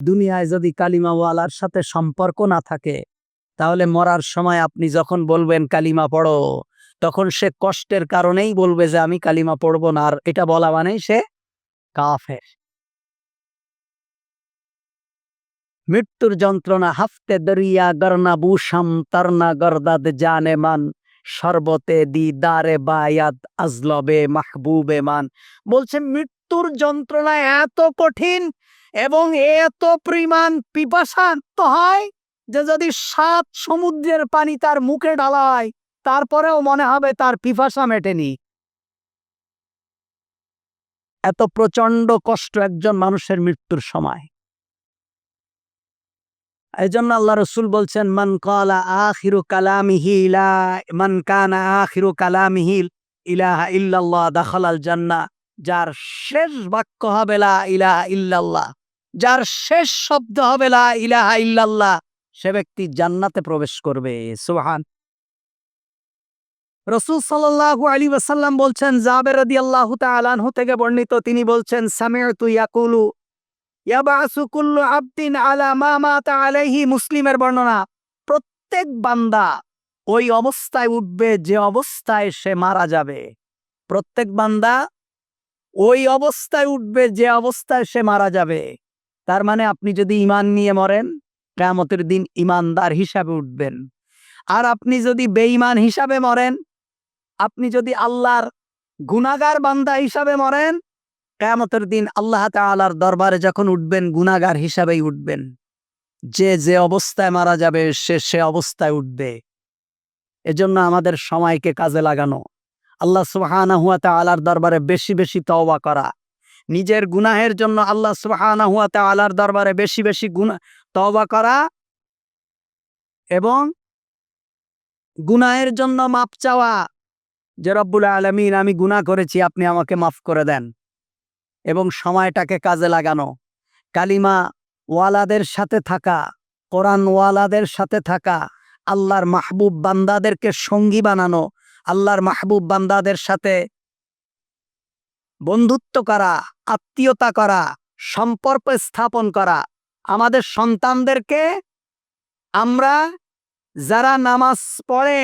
দুনিয়ায় যদি কালিমাওয়ালার সাথে সম্পর্ক না থাকে, তাহলে মরার সময় আপনি যখন বলবেন কালিমা পড়ো, তখন সে কষ্টের কারণেই বলবে যে আমি কালিমা পড়ব না, আর এটা বলা মানেই সে কাফের। মৃত্যুর যন্ত্রণা হাফতে দরিয়া গরনা বুসাম তরনা গরদাদ জানে মান, শরবতে দি দারে বায়াত আজলবে মাহবুবে মান। বলছে, মৃত্যুর যন্ত্রণা এত কঠিন এবং এত পরিমাণ পিপাসান্ত হয় যে যদি সাত সমুদ্রের পানি তার মুখে ঢালায়, তারপরেও মনে হবে তার পিপাসা মেটেনি। এত প্রচণ্ড কষ্ট একজন মানুষের মৃত্যুর সময়। এই জন্য আল্লাহ রসুল বলছেন, মান কালা আখিরু কালামিহি ইলা মান কানা আখিরু কালামিহি ইলাহা ইল্লাল্লাহ দাখালাল জান্নাহ যার শেষ বাক্য হবে লা ইলাহা ইল্লাল্লাহ। যার শেষ শব্দ হবে লা ইলাহা ইল্লাল্লাহ, সে ব্যক্তি জান্নাতে প্রবেশ করবে। সুবহান। রসুল সাল্লাল্লাহু আলী ওয়াসাল্লাম বলছেন, জাবের রাদিয়াল্লাহু তাআলা আনহু থেকে বর্ণিত, তিনি বলছেন সামি'তু ইয়াকুলু, ইয়াবাসু কুল্লু আবদিন আলা মা মাতা আলাইহি মুসলিমের বর্ণনা, প্রত্যেক বান্দা ওই অবস্থায় উঠবে যে অবস্থায় সে মারা যাবে। প্রত্যেক বান্দা ওই অবস্থায় উঠবে যে অবস্থায় সে মারা যাবে। তার মানে আপনি যদি ইমান নিয়ে মরেন, কেয়ামতের দিন ইমানদার হিসাবে উঠবেন। আর আপনি যদি বেঈমান হিসাবে মরেন, আপনি যদি আল্লাহর গুনাগার বান্দা হিসাবে মরেন, কেয়ামতের দিন আল্লাহ তাআলার দরবারে যখন উঠবেন গুনাগার হিসাবেই উঠবেন। যে যে অবস্থায় মারা যাবে, সে সে অবস্থায় উঠবে। এজন্য আমাদের সময়কে কাজে লাগানো। আল্লাহ সুবহানাহু ওয়া তাআলার দরবারে বেশি বেশি তওবা করা। নিজের গুনাহের জন্য আল্লাহ সুবহানাহু ওয়া তাআলার দরবারে বেশি বেশি গুনাহ তওবা করা এবং গুনাহের জন্য মাপ চাওয়া যে, রব্বুল আলামিন, আমি গুনাহ করেছি, আপনি আমাকে মাফ করে দেন। এবং সময়টাকে কাজে লাগানো। কালিমা ওয়ালাদের সাথে থাকা কোরআন ওয়ালাদের সাথে থাকা, আল্লাহর মাহবুব বান্দাদেরকে সঙ্গী বানানো, আল্লাহর মাহবুব বান্দাদের সাথে বন্ধুত্ব করা, আত্মীয়তা করা, সম্পর্ক স্থাপন করা। আমাদের সন্তানদেরকে আমরা যারা নামাজ পড়ে,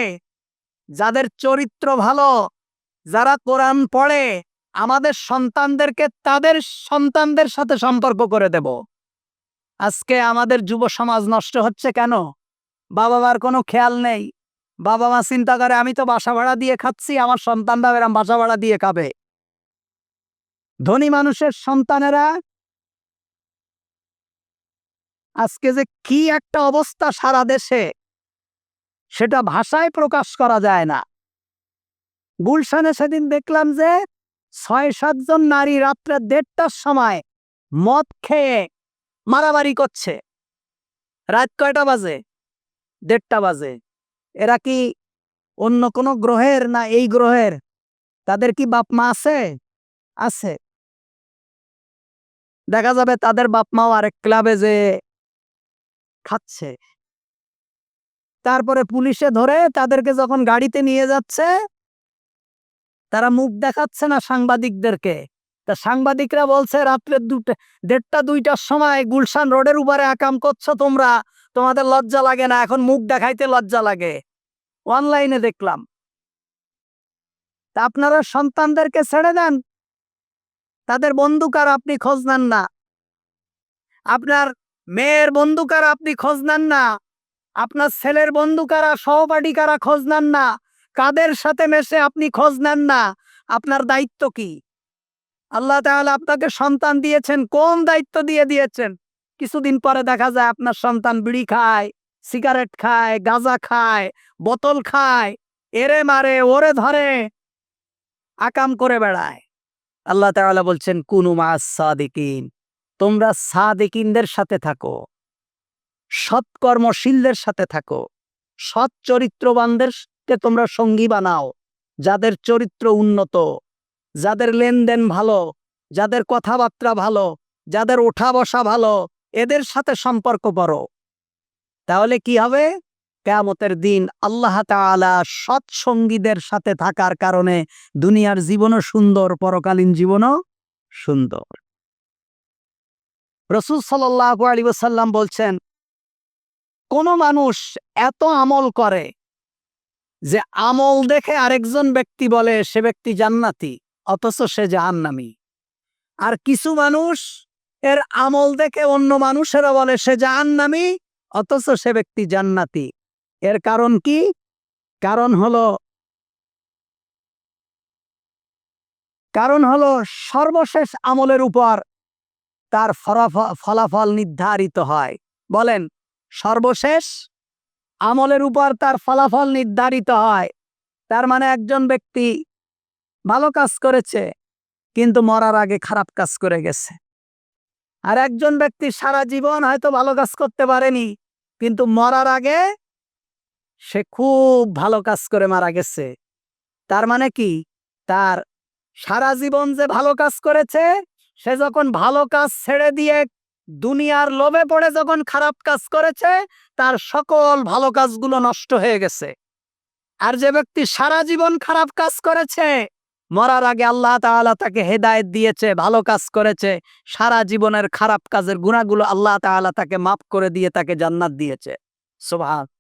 যাদের চরিত্র ভালো, যারা কোরআন পড়ে, আমাদের সন্তানদেরকে তাদের সন্তানদের সাথে সম্পর্ক করে দেব। আজকে আমাদের যুব সমাজ নষ্ট হচ্ছে কেন? বাবা মার কোনো খেয়াল নেই। বাবা মা চিন্তা করে, আমি তো বাসা ভাড়া দিয়ে খাচ্ছি, আমার সন্তানরা এরম বাসা ভাড়া দিয়ে খাবে। ধনী মানুষের সন্তানেরা আজকে যে কি একটা অবস্থা সারা দেশে, সেটা ভাষায় প্রকাশ করা যায় না। গুলশানে সেদিন দেখলাম যে ছয় সাতজন নারী রাত্রে দেড়টার সময় মদ খেয়ে মারামারি করছে। রাত কয়টা বাজে? দেড়টা বাজে। এরা কি অন্য কোনো গ্রহের না এই গ্রহের? তাদের কি বাপ মা আছে? আছে। দেখা যাবে তাদের বাপ মাও আরেক ক্লাবে যে খাচ্ছে। তারপরে পুলিশে ধরে তাদেরকে যখন গাড়িতে নিয়ে যাচ্ছে, তারা মুখ দেখাচ্ছে না সাংবাদিকদেরকে। তা সাংবাদিকরা বলছে, রাত্রে দুটা, দেড়টা, দুইটার সময় গুলশান রোডের উপরে আকাম করছ তোমরা। তোমাদের লজ্জা লাগে না, এখন মুখ দেখাইতে লজ্জা লাগে। অনলাইনে দেখলাম। তা আপনারা সন্তানদেরকে ছেড়ে দেন। তাদের বন্ধুকার আপনি খোঁজ নেন না। আপনার মেয়ের বন্ধুকার আপনি খোঁজ নেন না। আপনার ছেলের বন্ধুকারা সহপাঠী কারা খোঁজ নেন না। কাদের সাথে মেশে আপনি খোঁজ নেন না। আপনার দায়িত্ব কি? আল্লাহ তাহলে আপনাকে সন্তান দিয়েছেন। কোন দায়িত্ব দিয়ে দিয়েছেন? কিছুদিন পরে দেখা যায় আপনার সন্তান বিড়ি খায়, সিগারেট খায়, গাঁজা খায়, বোতল খায়, এরে মারে, ওরে ধরে, আকাম করে বেড়ায়। আল্লাহ তাআলা বলছেন, কুনু মা সাদিকিন। তোমরা সাদিকিনদের সাথে থাকো, সৎকর্মশীলদের সাথে থাকো সৎ চরিত্রবানদেরকে তোমরা সঙ্গী বানাও, যাদের চরিত্র উন্নত, যাদের লেনদেন ভালো, যাদের কথাবার্তা ভালো, যাদের ওঠা বসা ভালো, এদের সাথে সম্পর্ক করো। তাহলে কি হবে? কেয়ামতের দিন আল্লাহ তাআলা সৎ সঙ্গীদের সাথে থাকার কারণে দুনিয়ার জীবনও সুন্দর, পরকালীন জীবনও সুন্দর। রসুল সাল্লাহ আলী সাল্লাম বলছেন, কোন মানুষ এত আমল করে যে আমল দেখে আরেকজন ব্যক্তি বলে সে ব্যক্তি জান্নাতি, অথচ সে জাহান্নামী। আর কিছু মানুষ এর আমল দেখে অন্য মানুষেরা বলে সে জাহান্নামী, অথচ সে ব্যক্তি জান্নাতি। এর কারণ কি? কারণ হলো কারণ হলো সর্বশেষ আমলের উপর তার ফলাফল নির্ধারিত হয়। বলেন, সর্বশেষ আমলের উপর তার ফলাফল নির্ধারিত হয়। তার মানে একজন ব্যক্তি ভালো কাজ করেছে, কিন্তু মরার আগে খারাপ কাজ করে গেছে। আর একজন ব্যক্তি সারা জীবন হয়তো ভালো কাজ করতে পারেনি, কিন্তু মরার আগে সে খুব ভালো কাজ করে মারা গেছে। তার মানে কি? তার সারা জীবন যে ভালো কাজ করেছে, সে যখন ভালো কাজ ছেড়ে দিয়ে দুনিয়ার লোভে পড়ে যখন খারাপ কাজ করেছে, তার সকল ভালো কাজগুলো নষ্ট হয়ে গেছে। আর যে ব্যক্তি সারা জীবন খারাপ কাজ করেছে, মরার আগে আল্লাহ তাআলা তাকে হেদায়েত দিয়েছে, ভালো কাজ করেছে, সারা জীবনের খারাপ কাজের গুণাগুলো আল্লাহ তাআলা তাকে মাফ করে দিয়ে তাকে জান্নাত দিয়েছে। সুবহান।